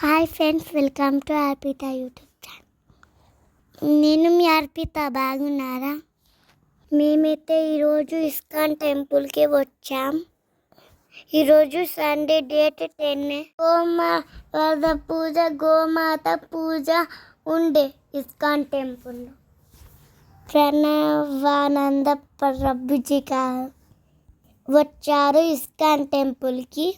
Hi friends welcome to Arpita YouTube channel. నేను మీ అర్పిత బాగున్నారా? మేమైతే ఈరోజు ఇస్కాన్ టెంపుల్కి వచ్చాం. ఈరోజు సండే డేట్ టెన్. గోమాత పూజ గోమాత పూజ ఉండే ఇస్కాన్ టెంపుల్లో ప్రణవానంద ప్రభుజీ గారు వచ్చారు ఇస్కాన్ టెంపుల్కి.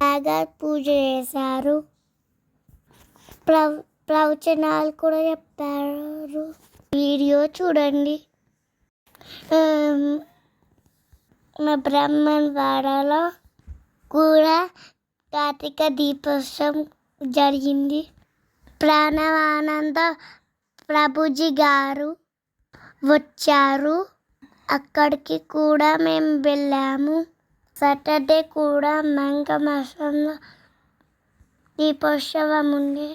బాగా పూజ చేశారు. ప్రవ ప్రవచనాలు కూడా చెప్పారు. వీడియో చూడండి. మా బ్రహ్మన్ వాడలో కూడా కార్తీక దీపోత్సవం జరిగింది. ప్రాణవానంద ప్రభుజీ గారు వచ్చారు. అక్కడికి కూడా మేము వెళ్ళాము. సాటర్డే కూడా మంగమాసంలో దీపోత్సవం ఉండే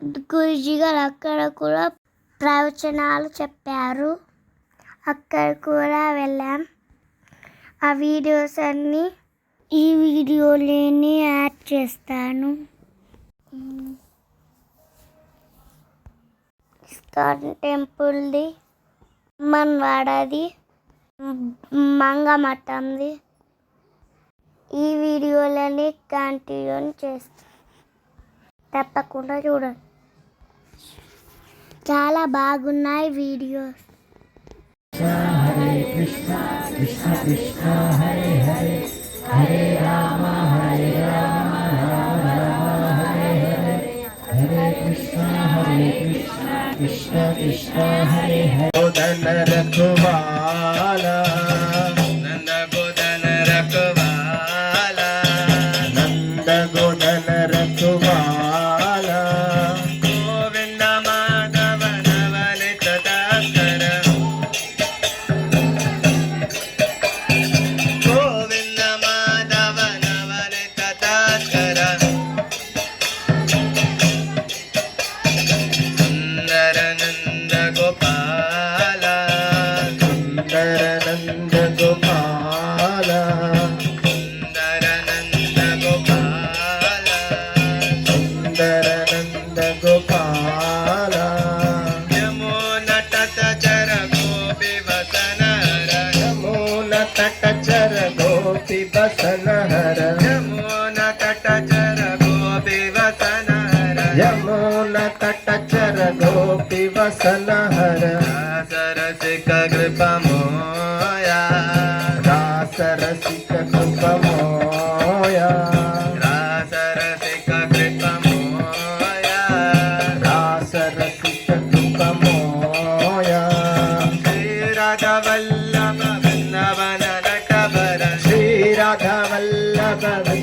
గురుజీ గారు అక్కడ కూడా ప్రవచనాలు చెప్పారు. అక్కడ కూడా వెళ్ళాం. ఆ వీడియోస్ అన్నీ ఈ వీడియోలోనే యాడ్ చేస్తాను. ఇస్కాన్ టెంపుల్ది మన్వాడది మంగమఠంది. ఈ వీడియోలని కంటిన్యూ చేస్తాను తప్పకుండా చూడండి. చాలా బాగున్నాయి వీడియోస్. కృష్ణ కృష్ణ కృష్ణ హరే రఘువాలా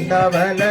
ಬೃಂದಾವನ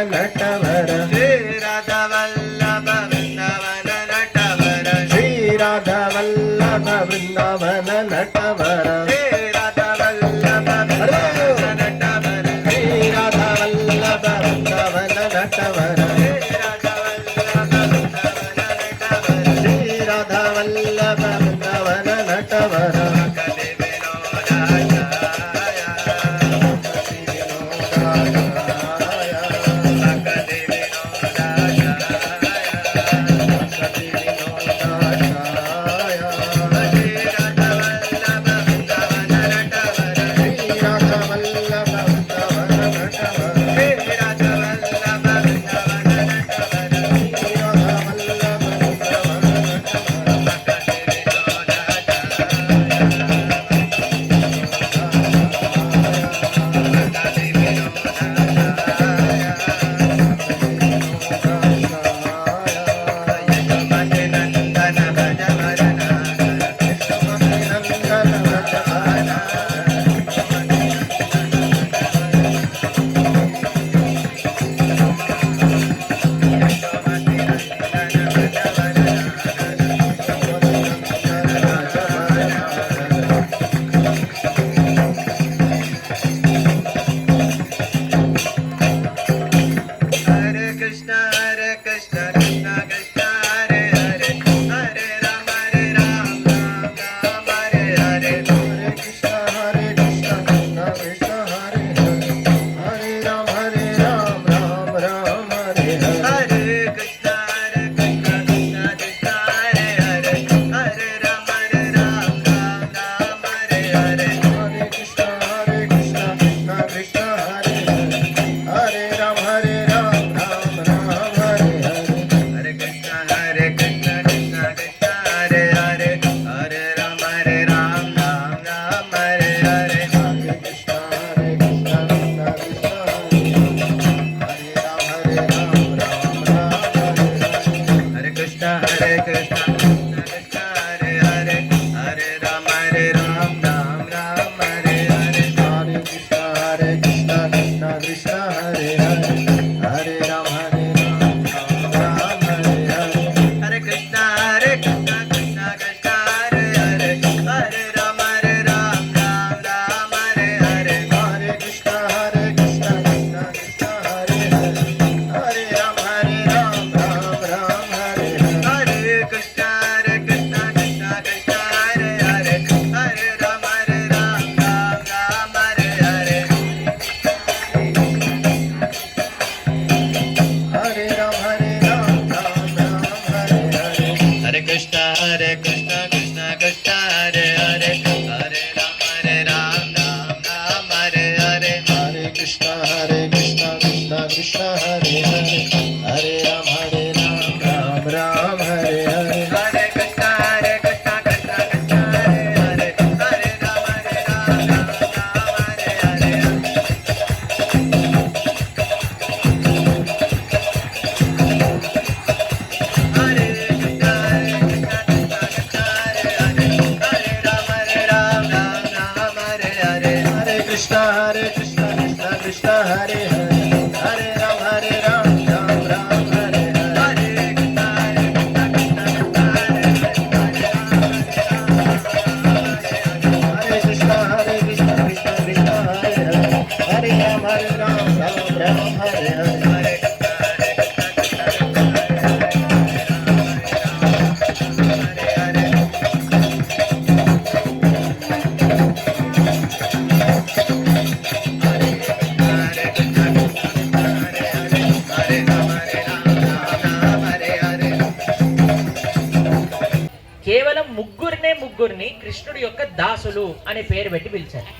ముగ్గురినే కృష్ణుడి యొక్క దాసులు అనే పేరు పెట్టి పిలిచారు.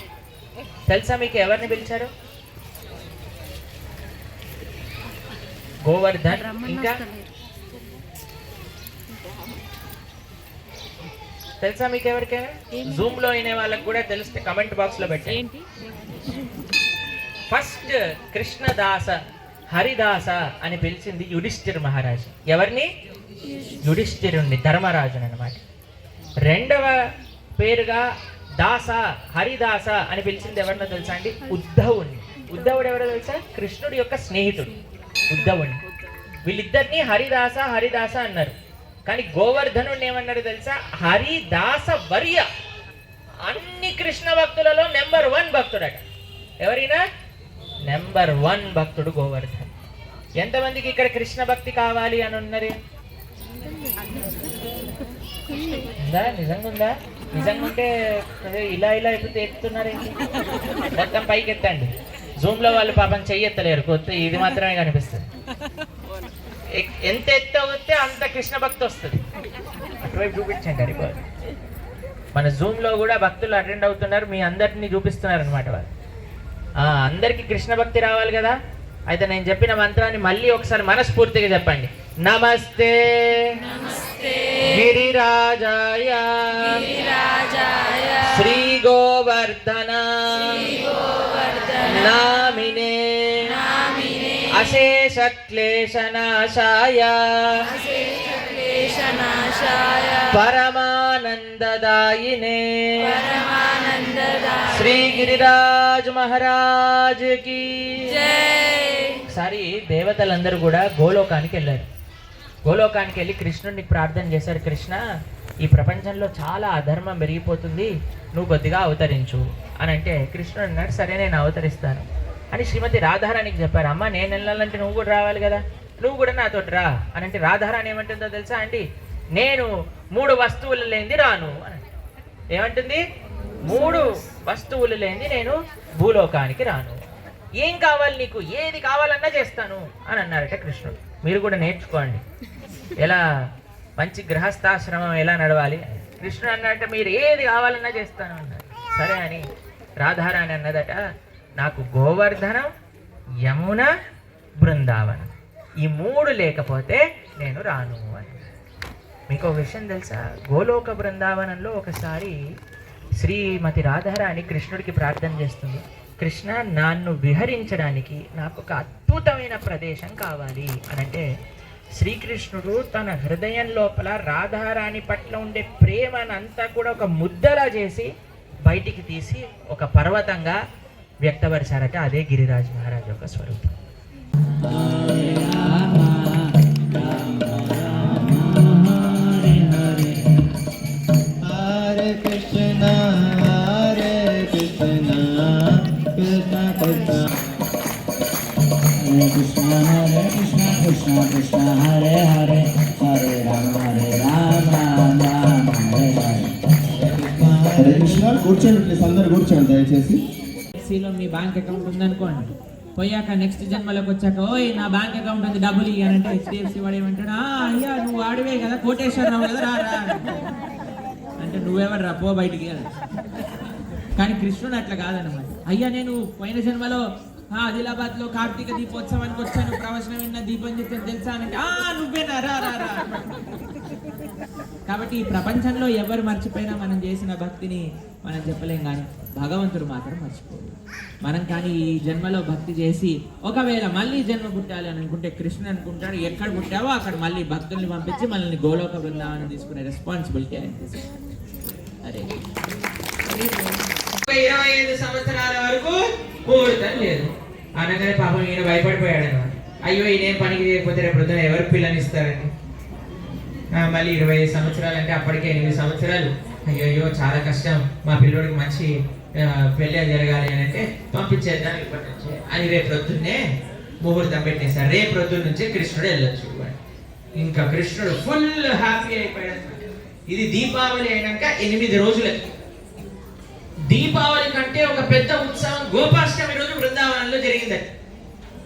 తెలుసా మీకు ఎవరిని పిలిచారు? గోవర్ధన్ ఇంకా? తెలుసా మీకు ఎవరికైనా? జూమ్లో అయిన వాళ్ళకి కూడా తెలిస్తే కమెంట్ బాక్స్లో పెట్టండి. ఫస్ట్ కృష్ణదాస హరిదాస అని పిలిచింది యుధిష్ఠిర్ మహారాజు. ఎవరిని? యుధిష్ఠిరుణ్ణి. ధర్మరాజుని అనమాట రెండవ పేరుగా దాస హరిదాస అని పిలిచింది ఎవరినో తెలుసా అండి? ఉద్ధవుణ్ణి. ఉద్ధవుడు ఎవరో తెలుసా? కృష్ణుడి యొక్క స్నేహితుడు. ఉద్ధవుణ్ణి. వీళ్ళిద్దరిని హరిదాస హరిదాస అన్నారు. కానీ గోవర్ధనుడిని ఏమన్నారు తెలుసా? హరిదాస వర్య. అన్ని కృష్ణ భక్తులలో నెంబర్ వన్ భక్తుడట. ఎవరైనా? నెంబర్ వన్ భక్తుడు గోవర్ధన్. ఎంతమందికి ఇక్కడ కృష్ణ భక్తి కావాలి అని ఉన్నది? ఉందా? నిజంగా ఉందా నిజంగా ఉంటే ఇలా ఇలా ఎప్పుడు ఎత్తుతున్నారేంటి మొత్తం పైకి ఎత్తండి జూమ్లో వాళ్ళు పాపం చెయ్యెత్తలేరు. కొత్త ఇది మాత్రమే కనిపిస్తుంది. ఎంత ఎత్తు అంత కృష్ణ భక్తి వస్తుంది. అటువైపు చూపించండి హరిబాబు మన జూమ్లో కూడా భక్తులు అటెండ్ అవుతున్నారు. మీ అందరినీ చూపిస్తున్నారు అనమాట వాళ్ళు అందరికీ కృష్ణ భక్తి రావాలి కదా? అయితే నేను చెప్పిన మంత్రాన్ని మళ్ళీ ఒకసారి మనస్ఫూర్తిగా చెప్పండి. నమస్తే. గిరిరాజాయ శ్రీ గోవర్ధన నామినే. అశేష క్లేశనాశాయ పరమానందదాయినే. శ్రీ గిరిరాజ్ మహారాజ్కి ఒకసారి దేవతలందరూ కూడా గోలోకానికి వెళ్ళారు. గోలోకానికి వెళ్ళి కృష్ణుడికి ప్రార్థన చేశారు కృష్ణ ఈ ప్రపంచంలో చాలా అధర్మం పెరిగిపోతుంది నువ్వు కొద్దిగా అవతరించు. అని అంటే కృష్ణుడు అన్నాడు సరే నేను అవతరిస్తాను. అని శ్రీమతి రాధారానికి చెప్పారు అమ్మ నేను వెళ్ళాలంటే నువ్వు కూడా రావాలి కదా నువ్వు కూడా నాతో రా. అని అంటే రాధారాణి ఏమంటుందో తెలుసా అండి? నేను మూడు వస్తువులు లేనిది రాను. అని ఏమంటుంది? మూడు వస్తువులు లేనిది నేను భూలోకానికి రాను. ఏం కావాలి నీకు? ఏది కావాలన్నా చేస్తాను. అని అన్నారట కృష్ణుడు. మీరు కూడా నేర్చుకోండి. ఎలా మంచి గృహస్థాశ్రమం ఎలా నడవాలి? కృష్ణుడు అన్నట్ట మీరు ఏది కావాలన్నా చేస్తాను అన్నారు సరే అని రాధారాణి అన్నదట నాకు గోవర్ధనం యమున బృందావనం. ఈ మూడు లేకపోతే నేను రాను అని. మీకు ఒక విషయం తెలుసా? గోలోక బృందావనంలో ఒకసారి శ్రీమతి రాధారాణి కృష్ణుడికి ప్రార్థన చేస్తుంది. కృష్ణ నన్ను విహరించడానికి నాకు ఒక అద్భుతమైన ప్రదేశం కావాలి అని అంటే శ్రీకృష్ణుడు తన హృదయం లోపల రాధారాణి పట్ల ఉండే ప్రేమనంతా కూడా ఒక ముద్దలా చేసి బయటికి తీసి ఒక పర్వతంగా వ్యక్తపరిచారట అదే గిరిరాజ్ మహారాజ్ యొక్క స్వరూపం Hare Krishna, Krishna Krishna, Hare Hare, Hare Rama, Hare Rama, Rama Hare Hare. Hare Krishna కూర్చోండి ప్లీజ్ అందరు కూర్చోండి దయచేసి ఎస్సీలో మీ బ్యాంక్ అకౌంట్ ఉందనుకోండి పోయాక నెక్స్ట్ జన్మలోకి వచ్చాక ఓయ్ నా బ్యాంక్ అకౌంట్ ఉంది డబ్బులు ఇయ్యానంటే హెచ్డిఎఫ్సి వాడు ఏమంటాడు "ఆ, అయ్యా నువ్వు ఆడివే కదా కోటేశ్వరరావు కదా రా రా అంటే నువ్వెవరు రా పో బయటికి. కానీ కృష్ణుడు అట్లా కాదన్నమాట అయ్యా నేను పోయిన జన్మలో ఆదిలాబాద్లో కార్తీక దీపోత్సవానికి వచ్చాను ప్రవచనం విన్న దీపం చెప్పి తెలుసా అంటే ఆ నువ్వేనా రా రా రా కాబట్టి ఈ ప్రపంచంలో ఎవరు మర్చిపోయినా మనం చేసిన భక్తిని మనం చెప్పలేం కానీ భగవంతుడు మాత్రం మర్చిపోడు. మనం కానీ ఈ జన్మలో భక్తి చేసి ఒకవేళ మళ్ళీ జన్మ పుట్టాలి అని అనుకుంటే కృష్ణుడు అనుకుంటాడు ఎక్కడ పుట్టావో అక్కడ మళ్ళీ భక్తుల్ని పంపించి మనల్ని గోలోక బృందావనం తీసుకునే రెస్పాన్సిబిలిటీ ఆయన తీసుకుంటాడు. అరే. ఇరవై ఐదు సంవత్సరాల వరకు ముహూర్తం లేదు. అనగానే పాపం ఈయన భయపడిపోయాడు అన్నమాట అయ్యో ఈయనేం పనికి చేయకపోతే రేపు పొద్దున ఎవరు పిల్లనిస్తారని మళ్ళీ ఇరవై ఐదు సంవత్సరాలు అంటే అప్పటికే ఎనిమిది సంవత్సరాలు. అయ్యో అయ్యో చాలా కష్టం. మా పిల్లోడికి మంచి పెళ్ళి జరగాలి అని అంటే పంపించేద్దాం ఇప్పటి నుంచి. అని రేపు రొద్దున్నే ముహూర్తం పెట్టేశారు. రేపు రొద్దు నుంచే కృష్ణుడు వెళ్ళొచ్చు ఇంకా కృష్ణుడు ఫుల్ హ్యాపీ అయిపోయాడు. ఇది దీపావళి అయినాక ఎనిమిది రోజులకి దీపావళి కంటే ఒక పెద్ద ఉత్సవం గోపాష్టమి రోజు బృందావనంలో జరిగిందట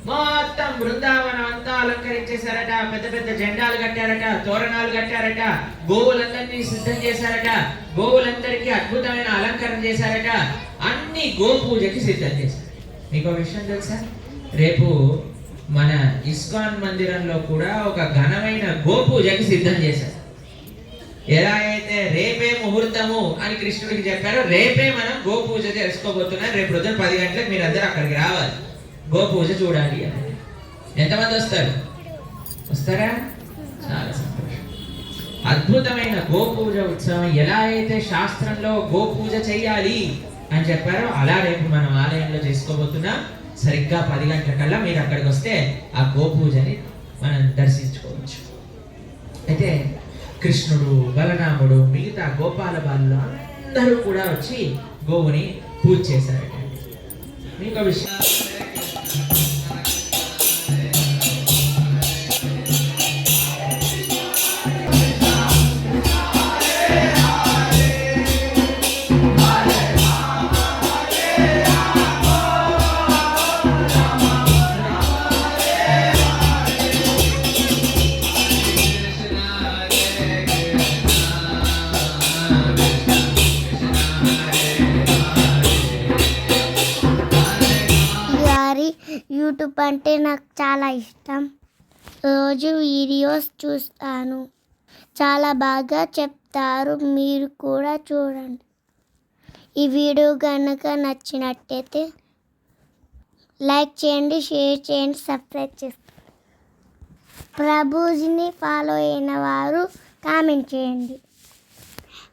మొత్తం బృందావనం అంతా అలంకరించేశారట పెద్ద పెద్ద జెండాలు కట్టారట తోరణాలు కట్టారట గోవులందరినీ సిద్ధం చేశారట గోవులందరికీ అద్భుతమైన అలంకరణ చేశారట అన్ని గోపూజకి సిద్ధం చేశారు. మీకు ఒక విషయం తెలుసా? రేపు మన ఇస్కాన్ మందిరంలో కూడా ఒక ఘనమైన గోపూజకి సిద్ధం చేశారు. ఎలా అయితే రేపే ముహూర్తము అని కృష్ణుడికి చెప్పారో రేపే మనం గోపూజ చేసుకోబోతున్నాం. రేపు రోజున పది గంటలకు మీరు అందరూ అక్కడికి రావాలి. గోపూజ చూడాలి అని. ఎంతమంది వస్తారు? వస్తారా? చాలా సంతోషం. అద్భుతమైన గోపూజ ఉత్సవం ఎలా అయితే శాస్త్రంలో గోపూజ చేయాలి అని చెప్పారో అలా రేపు మనం ఆలయంలో చేసుకోబోతున్నాం. సరిగ్గా పది గంటల కల్లా మీరు అక్కడికి వస్తే ఆ గోపూజని మనం దర్శించుకోవచ్చు. అయితే కృష్ణుడు బలరాముడు మిగతా గోపాల బాలు అందరూ కూడా వచ్చి గోవుని పూజ చేశారట. మీకు విషయం అంటే నాకు చాలా ఇష్టం. రోజు వీడియోస్ చూస్తాను. చాలా బాగా చెప్తారు. మీరు కూడా చూడండి. ఈ వీడియో కనుక నచ్చినట్టయితే లైక్ చేయండి షేర్ చేయండి సబ్స్క్రైబ్ చేసుకోండి ప్రభుజీని ఫాలో అయిన వారు కామెంట్ చేయండి.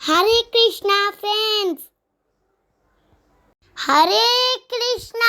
హరే కృష్ణ ఫ్రెండ్స్! హరే కృష్ణ!